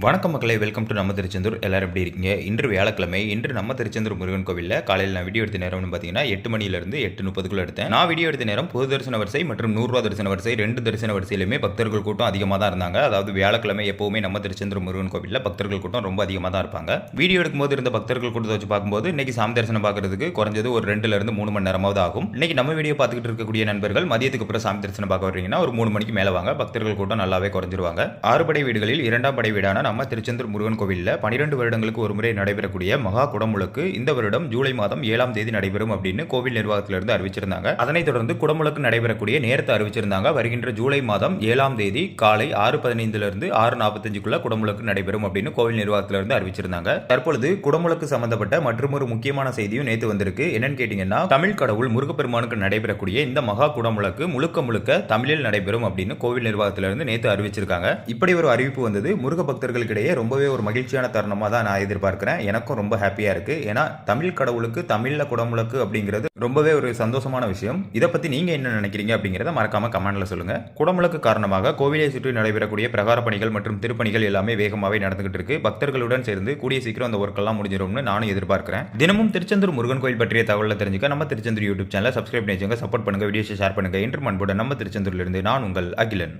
வணக்கம் மக்களே welcome to நம்ம திருச்செந்தூர். எல்லோரும் எப்படி இருக்கீங்க? இன்று வியாழக்கிழமை இன்று நம்ம திருச்செந்தூர் முருகன் கோவிலில் காலையில் நான் வீடியோ எடுத்த நேரம்னு பார்த்தீங்கன்னா எட்டு மணிலேருந்து எட்டு முப்பதுக்குள்ள எடுத்தேன். நான் வீடியோ எடுத்த நேரம் பொது தரிசன வரிசை மற்றும் நூறுரூவா தரிசன வரிசை ரெண்டு தரிசன வரிசையிலுமே பக்தர்கள் கூட்டம் அதிகமாக தான் இருந்தாங்க. அதாவது வியாழக்கிழமை எப்போவுமே நம்ம திருச்செந்தூர் முருகன் கோவிலில் பக்தர்கள் கூட்டம் ரொம்ப அதிகமாக தான் இருப்பாங்க. வீடியோ எடுக்கும்போது இருந்த பக்தர்கள் கூட்டத்தை வச்சு பார்க்கும்போது இன்னைக்கு சாமி தரிசனம் பார்க்கறதுக்கு குறைஞ்சது ஒரு ரெண்டுலேருந்து மூணு மணி நேரமாவது ஆகும். இன்னைக்கு நம்ம வீடியோ பார்த்துக்கிட்டு இருக்கக்கூடிய நண்பர்கள் மதியத்துக்கு அப்புறம் சாமி தரிசனம் பார்க்க வரீங்கன்னா ஒரு மூணு மணிக்கு மேலே வாங்க. பக்தர்கள் கூட்டம் நல்லாவே குறைஞ்சிருவாங்க. ஆறு படை வீடுகளில் இரண்டாம் படை வீடான நம்ம திருச்செந்தூர் முருகன் கோவிலில் பன்னிரெண்டு வருடங்களுக்கு ஒரு முறை நடைபெறக்கூடிய மகா குடமுழுக்கு இந்த வருடம் ஜூலை மாதம் ஏழாம் தேதி நடைபெறும் அப்படின்னு கோவில் நிர்வாகத்திலிருந்து அறிவிச்சிருந்தாங்க. அதனைத் தொடர்ந்து குடமுழுக்கு நடைபெறக்கூடிய நேரத்தை அறிவிச்சிருந்தாங்க. வருகின்ற ஜூலை மாதம் ஏழாம் தேதி காலை ஆறு பதினைந்துலேருந்து ஆறு நாற்பத்தஞ்சுக்குள்ள குடமுழுக்கு நடைபெறும் அப்படின்னு கோவில் நிர்வாகத்திலிருந்து அறிவிச்சிருந்தாங்க. தற்பொழுது குடமுழுக்கு சம்பந்தப்பட்ட மற்றொரு முக்கியமான செய்தியும் நேற்று வந்திருக்கு. என்னன்னு கேட்டீங்கன்னா தமிழ் கடவுள் முருகப்பெருமானுக்கு நடைபெறக்கூடிய இந்த மகா குடமுழுக்கு முழுக்க முழுக்க தமிழில் நடைபெறும் அப்படின்னு கோவில் நிர்வாகத்திலிருந்து நேற்று அறிவிச்சிருக்காங்க. இப்படி ஒரு அறிவிப்பு வந்தது. முருக பக்தர்களுக்கிடையே ரொம்பவே ஒரு மகிழ்ச்சியான தருணமாக தான் நான் எதிர்பார்க்கிறேன். எனக்கும் ரொம்ப ஹாப்பியாக இருக்கு. ஏன்னா தமிழ் கடவுளுக்கு தமிழில் குடமுழுக்கு அப்படிங்கிறது ரொம்பவே ஒரு சந்தோஷமான விஷயம். இதை பற்றி நீங்கள் என்ன நினைக்கிறீங்க அப்படிங்கிறத மறக்காம கமெண்டில் சொல்லுங்க. குடமுழுக்கு காரணமாக கோவிலை சுற்றி நடைபெறக்கூடிய பிரகார பணிகள் மற்றும் திருப்பணிகள் எல்லாமே வேகமாகவே நடந்துகிட்டு இருக்கு. பக்தர்களுடன் சேர்ந்து கூடிய சீக்கிரம் அந்த ஒர்க் எல்லாம் முடிஞ்சிரும்னு நானும் எதிர்பார்க்கிறேன். தினமும் திருச்செந்தூர் முருகன் கோயில் பற்றிய தகவலை தெரிஞ்சுக்க நம்ம திருச்செந்தூர் யூடியூப் சேனலை சப்ஸ்கிரைப் பண்ணி வச்சுங்க சப்போர்ட் பண்ணுங்க. வீடியோஸை ஷேர் பண்ணுங்க. என்று மண்புடன் நம்ம திருச்செந்தூர்லேருந்து நான் உங்கள் அகிலன்.